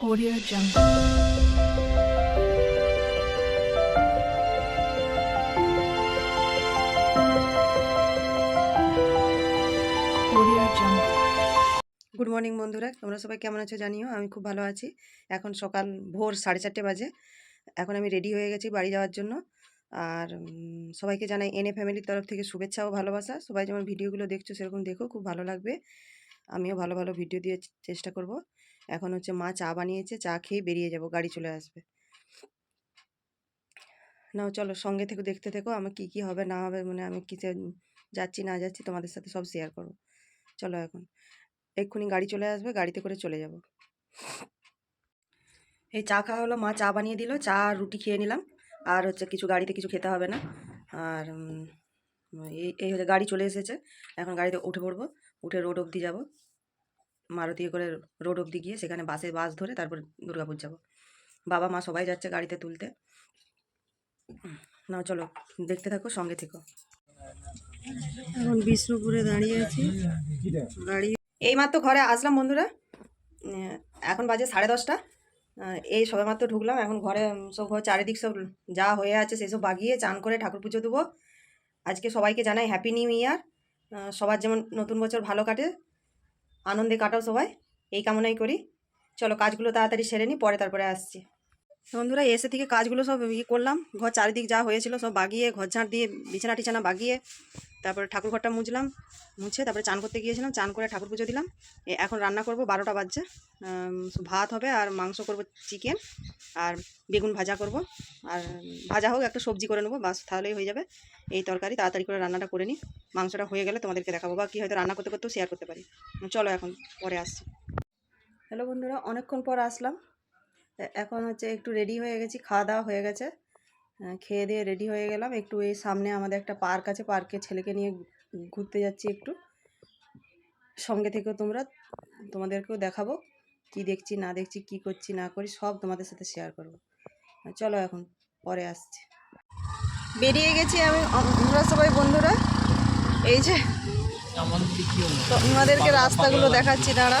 Audio Jungle. Good morning বন্ধুরা। তোমরা সবাই কেমন আছো জানিও? আমি খুব ভালো আছি। এখন সকাল ভোর সাড়ে চারটে বাজে। এখন আমি রেডি হয়ে গেছি বাড়ি যাওয়ার জন্য। আর সবাইকে জানাই এনএ ফ্যামিলির তরফ থেকে শুভেচ্ছা ও ভালোবাসা। সবাই যেমন ভিডিওগুলো দেখছ, সেরকম দেখো, খুব ভালো লাগবে। আমিও ভালো ভালো ভিডিও দিয়ে চেষ্টা করব। এখন হচ্ছে মা চা বানিয়েছে, চা খেয়ে বেরিয়ে যাব, গাড়ি চলে আসবে। নাও চলো সঙ্গে থেকে, দেখতে থেকো আমার কি কি হবে, না হবে মানে আমি কিসে যাচ্ছি, না যাচ্ছি তোমাদের সাথে সব শেয়ার করব। চলো এখন, এক্ষুনি গাড়ি চলে আসবে, গাড়িতে করে চলে যাব। এই চা খাওয়া হলো, মা চা বানিয়ে দিল, চা আর রুটি খেয়ে নিলাম। আর হচ্ছে কিছু গাড়িতে কিছু খেতে হবে না। আর এই এই হচ্ছে গাড়ি চলে এসেছে, এখন গাড়িতে উঠে পড়ব, উঠে রোড অবধি যাব। মারুতি করে রোড অবধি গিয়ে সেখানে বাসে বাস ধরে তারপর দুর্গাপুর যাব। বাবা, মা সবাই যাচ্ছে গাড়িতে তুলতে। না চলো, দেখতে থাকো, সঙ্গে থেকো। বিষ্ণুপুরে দাঁড়িয়ে আছি। গাড়ি এইমাত্র ঘরে আসলাম বন্ধুরা। এখন বাজে সাড়ে দশটা। এই সবেমাত্র ঢুকলাম। এখন ঘরে সব ঘর চারিদিক সব যা হয়ে আছে সেসব বাগিয়ে চান করে ঠাকুর পুজো দেবো। আজকে সবাইকে জানাই হ্যাপি নিউ ইয়ার সবার যেমন নতুন বছর ভালো কাটে আনন্দে কাটাও সবাই এই কামনাই করি। চলো কাজগুলো তাড়াতাড়ি সেরে নিই পরে তারপরে আসছি। বন্ধুরা এসে থেকে কাজগুলো সব ইয়ে করলাম। ঘর চারিদিক যা হয়েছিল সব বাগিয়ে, ঘর ঝাঁট দিয়ে বিছানা টিছানা বাগিয়ে, তারপরে ঠাকুর ঘরটা মুছলাম, মুছে তারপরে চান করতে গিয়েছিলাম, চান করে ঠাকুর পুজো দিলাম। এখন রান্না করব বারোটা বাজছে ভাত হবে আর মাংস করব চিকেন আর বেগুন ভাজা করব। আর ভাজা হোক একটা সবজি করে নেব, বাস তাহলেই হয়ে যাবে। এই তরকারি, তাড়াতাড়ি করে রান্নাটা করে নিই মাংসটা হয়ে গেলে তোমাদেরকে দেখাবো বা কী হয়তো রান্না করতে করতেও শেয়ার করতে পারি। চলো এখন পরে আসছি। হ্যালো বন্ধুরা, অনেকক্ষণ পর আসলাম। এখন হচ্ছে একটু রেডি হয়ে গেছি খাওয়া দাওয়া হয়ে গেছে। খেয়ে দিয়ে রেডি হয়ে গেলাম। একটু এই সামনে আমাদের একটা পার্ক আছে পার্কে ছেলেকে নিয়ে ঘুরতে যাচ্ছি একটু। সঙ্গে থেকেও তোমরা তোমাদেরকেও দেখাবো কি দেখছি না দেখছি কি করছি না করি সব তোমাদের সাথে শেয়ার করব। চলো এখন পরে আসছি। বেরিয়ে গেছি আমি আমরা সবাই বন্ধুরা। এই যে তোমাদেরকে রাস্তাগুলো দেখাচ্ছি দাঁড়া।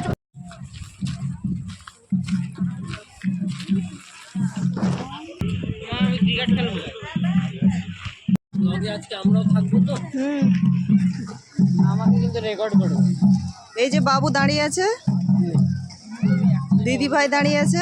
আমরাও থাকব তো। হুম। আমাকে কিন্তু রেকর্ড করো। এই যে বাবু দাঁড়িয়ে আছে। দিদি ভাই দাঁড়িয়ে আছে।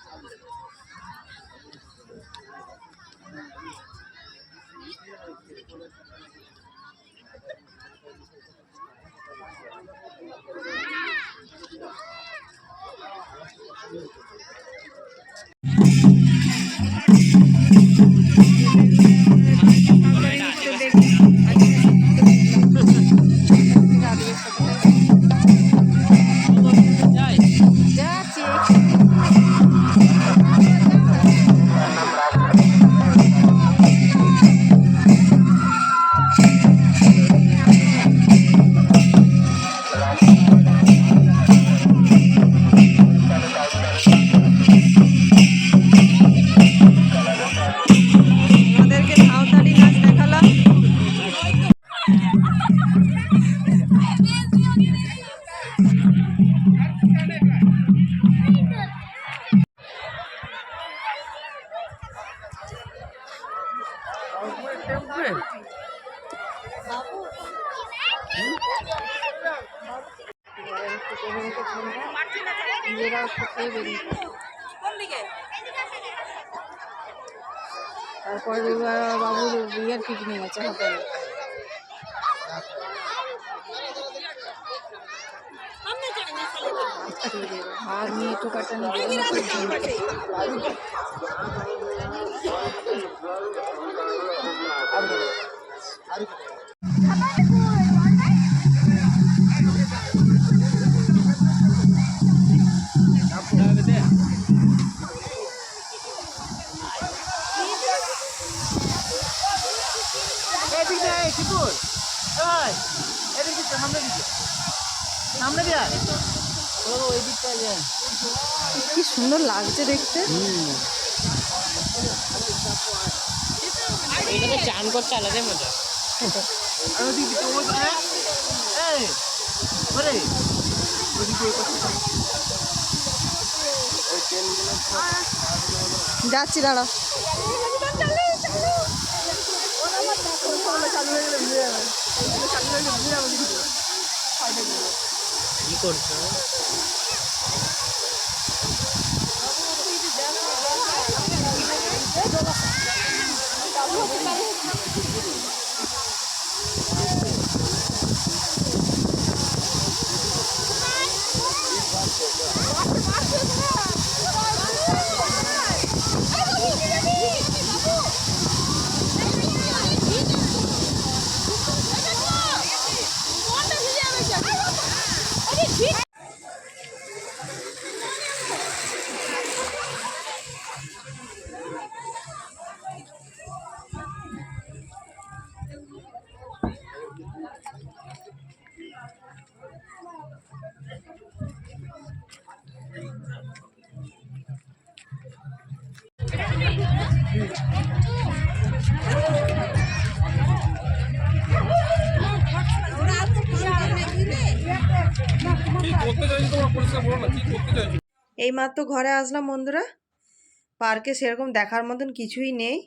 Thank you. তারপরে শুকিয়ে বেরিয়ে তারপর বাবুর বিয়ের পিকনিক আছে হোটেলে একটু কাটানো আর নিয়ে টোকাটা নিয়ে কি সুন্দর লাগছে দেখতে। এটাতে চান করতে আলাদাই মজা। যাচ্ছি দাঁড়া। কি করছ এই মাত্র ঘরে আসলাম বন্ধুরা। পার্কে সেরকম দেখার মতন কিছুই নেই।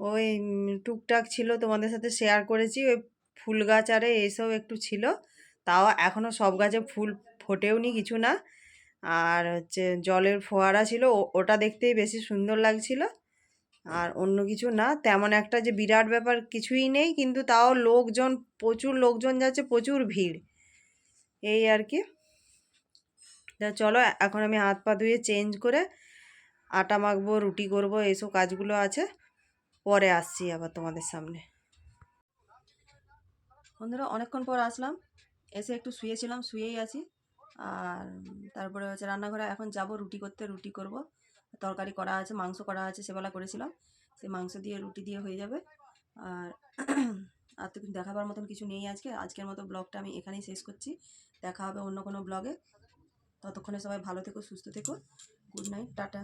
ওই টুকটাক ছিল, তোমাদের সাথে শেয়ার করেছি। ওই ফুল গাছ আরে এইসব একটু ছিল। তাও এখনও সব গাছে ফুল ফোটেওনি কিছু না। আর হচ্ছে জলের ফোয়ারা ছিল ওটা দেখতেই বেশি সুন্দর লাগছিল। আর অন্য কিছু না, তেমন একটা যে বিরাট ব্যাপার কিছুই নেই, কিন্তু তাও লোকজন, প্রচুর লোকজন যাচ্ছে, প্রচুর ভিড়। এই আর কি। তা চলো, এখন আমি হাত পা ধুয়ে চেঞ্জ করে আটা মাখবো, রুটি করব এইসব কাজগুলো আছে। পরে আসছি আবার তোমাদের সামনে। বন্ধুরা, অনেকক্ষণ পর আসলাম। এসে একটু শুয়েছিলাম, শুয়েই আছি। আর তারপরে হচ্ছে রান্নাঘরে এখন যাব, রুটি করতে, রুটি করব। তরকারি করা আছে, মাংস করা আছে, সেবেলা করেছিলাম। সেই মাংস দিয়ে রুটি দিয়ে হয়ে যাবে। আর আর তো দেখাবার মতন কিছু নেই আজকে। আজকের মতো ব্লগটা আমি এখানেই শেষ করছি। দেখা হবে অন্য কোনো ব্লগে। ততক্ষণে সবাই ভালো থেকো, সুস্থ থেকো। Good night, tata.